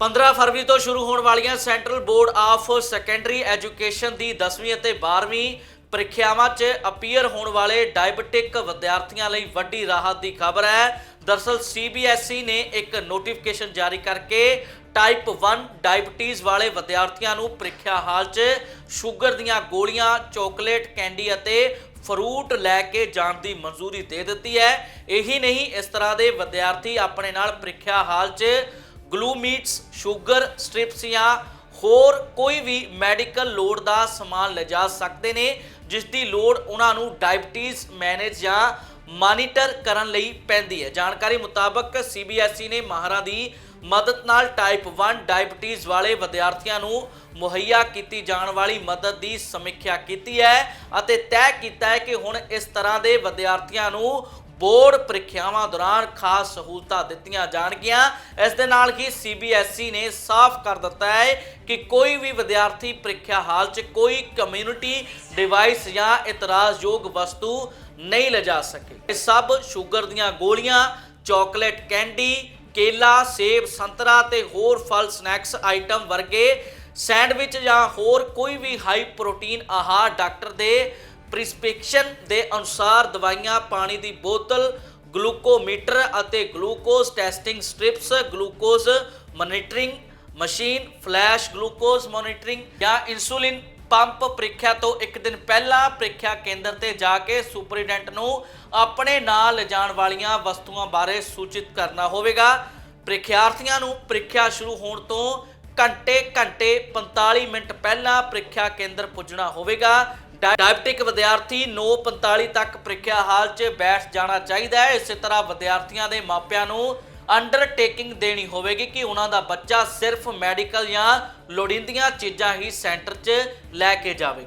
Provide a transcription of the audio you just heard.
15 ਫਰਵਰੀ ਤੋਂ ਸ਼ੁਰੂ ਹੋਣ ਵਾਲੀਆਂ central board of secondary education ਦੀ 10ਵੀਂ ਅਤੇ 12ਵੀਂ ਪ੍ਰੀਖਿਆਵਾਂ 'ਚ ਅਪੀਅਰ ਹੋਣ ਵਾਲੇ ਡਾਇਬਟਿਕ ਵਿਦਿਆਰਥੀਆਂ ਲਈ ਵੱਡੀ ਰਾਹਤ ਦੀ ਖਬਰ ਹੈ। ਦਰਸਲ CBSE ਨੇ ਇੱਕ ਨੋਟੀਫਿਕੇਸ਼ਨ ਜਾਰੀ ਕਰਕੇ ਟਾਈਪ 1 ਡਾਇਬਟੀਜ਼ ਵਾਲੇ ਵਿਦਿਆਰਥੀਆਂ ਨੂੰ ਪ੍ਰੀਖਿਆ ਹਾਲ 'ਚ ਸ਼ੂਗਰ ਦੀਆਂ ਗੋਲੀਆਂ, ਚਾਕਲੇਟ, ਕੈਂਡੀ ਅਤੇ ਫਰੂਟ ਲੈ ਕੇ ਜਾਣ ਦੀ ਮਨਜ਼ੂਰੀ ਦੇ ਦਿੱਤੀ ਹੈ। ਇਹੀ ਨਹੀਂ, ਇਸ ਤਰ੍ਹਾਂ ਦੇ ਵਿਦਿਆਰਥੀ ਆਪਣੇ ਨਾਲ ਪ੍ਰੀਖਿਆ ਹਾਲ 'ਚ ਗਲੂਮੀਟਸ, ਸ਼ੂਗਰ, ਸਟ੍ਰਿਪਸ ਜਾਂ ਹੋਰ ਕੋਈ ਵੀ ਮੈਡੀਕਲ ਲੋੜ ਦਾ ਸਮਾਨ ਲਿਜਾ ਸਕਦੇ ਨੇ, ਜਿਸ ਦੀ ਲੋੜ ਉਹਨਾਂ ਨੂੰ ਡਾਇਬਟੀਜ਼ ਮੈਨੇਜ ਜਾਂ ਮਾਨੀਟਰ ਕਰਨ ਲਈ ਪੈਂਦੀ ਹੈ। ਜਾਣਕਾਰੀ ਮੁਤਾਬਕ CBSE ਨੇ ਮਾਹਰਾਂ ਦੀ ਮਦਦ ਨਾਲ ਟਾਈਪ 1 ਡਾਇਬਟੀਜ਼ ਵਾਲੇ ਵਿਦਿਆਰਥੀਆਂ ਨੂੰ ਮੁਹੱਈਆ ਕੀਤੀ ਜਾਣ ਵਾਲੀ ਮਦਦ ਦੀ ਸਮੀਖਿਆ ਕੀਤੀ ਹੈ ਅਤੇ ਤੈਅ ਕੀਤਾ ਹੈ ਕਿ ਹੁਣ ਇਸ ਤਰ੍ਹਾਂ ਦੇ ਵਿਦਿਆਰਥੀਆਂ ਨੂੰ ਬੋਰਡ ਪ੍ਰੀਖਿਆਵਾਂ ਦੌਰਾਨ ਖਾਸ ਸਹੂਲਤਾਂ ਦਿੱਤੀਆਂ ਜਾਣਗੀਆਂ। ਇਸ ਦੇ ਨਾਲ ਹੀ CBSE ਨੇ ਸਾਫ਼ ਕਰ ਦਿੱਤਾ ਹੈ ਕਿ ਕੋਈ ਵੀ ਵਿਦਿਆਰਥੀ ਪ੍ਰੀਖਿਆ ਹਾਲ 'ਚ ਕੋਈ ਕਮਿਊਨਿਟੀ ਡਿਵਾਈਸ ਜਾਂ ਇਤਰਾਜ਼ਯੋਗ ਵਸਤੂ ਨਹੀਂ ਲਿਜਾ ਸਕੇ। ਇਹ ਸਭ ਸ਼ੂਗਰ ਦੀਆਂ ਗੋਲੀਆਂ ਚਾਕਲੇਟ ਕੈਂਡੀ ਕੇਲਾ, ਸੇਬ, ਸੰਤਰਾ ਤੇ ਹੋਰ ਫਲ ਸਨੈਕਸ ਆਈਟਮ ਵਰਗੇ ਸੈਂਡਵਿਚ ਜਾਂ ਹੋਰ ਕੋਈ ਵੀ ਹਾਈ ਪ੍ਰੋਟੀਨ ਆਹਾਰ ਡਾਕਟਰ ਦੇ ਪ੍ਰਿਸਕ੍ਰਿਪਸ਼ਨ ਦੇ ਅਨੁਸਾਰ ਦਵਾਈਆਂ, ਪਾਣੀ ਦੀ ਬੋਤਲ, ਗਲੂਕੋਮੀਟਰ ਅਤੇ glucose testing strips, glucose monitoring machine, flash glucose monitoring ਜਾਂ ਇਨਸੂਲਿਨ ਪੰਪ ਪ੍ਰੀਖਿਆ ਤੋਂ ਇੱਕ ਦਿਨ ਪਹਿਲਾਂ ਪ੍ਰੀਖਿਆ ਕੇਂਦਰ ਤੇ ਜਾ ਕੇ ਸੁਪਰੀਡੈਂਟ ਨੂੰ ਆਪਣੇ ਨਾਲ ਲਿਜਾਣ ਵਾਲੀਆਂ ਵਸਤੂਆਂ ਬਾਰੇ ਸੂਚਿਤ ਕਰਨਾ ਹੋਵੇਗਾ। ਪ੍ਰੀਖਿਆਰਥੀਆਂ ਨੂੰ ਪ੍ਰੀਖਿਆ ਸ਼ੁਰੂ ਹੋਣ ਤੋਂ ਘੰਟੇ ਘੰਟੇ 45 ਮਿੰਟ ਪਹਿਲਾਂ ਪ੍ਰੀਖਿਆ ਕੇਂਦਰ ਪੁੱਜਣਾ ਹੋਵੇਗਾ। ਡਾਇਬਟਿਕ ਵਿਦਿਆਰਥੀ 9:45 ਤੱਕ ਪ੍ਰੀਖਿਆ ਹਾਲ 'ਚ ਬੈਠ ਜਾਣਾ ਚਾਹੀਦਾ ਹੈ। ਇਸੇ ਤਰ੍ਹਾਂ ਵਿਦਿਆਰਥੀਆਂ ਦੇ ਮਾਪਿਆਂ ਨੂੰ ਅੰਡਰਟੇਕਿੰਗ ਦੇਣੀ ਹੋਵੇਗੀ ਕਿ ਉਹਨਾਂ ਦਾ ਬੱਚਾ ਸਿਰਫ ਮੈਡੀਕਲ ਜਾਂ ਲੋੜੀਂਦੀਆਂ ਚੀਜ਼ਾਂ ਹੀ ਸੈਂਟਰ 'ਚ ਲੈ ਕੇ ਜਾਵੇ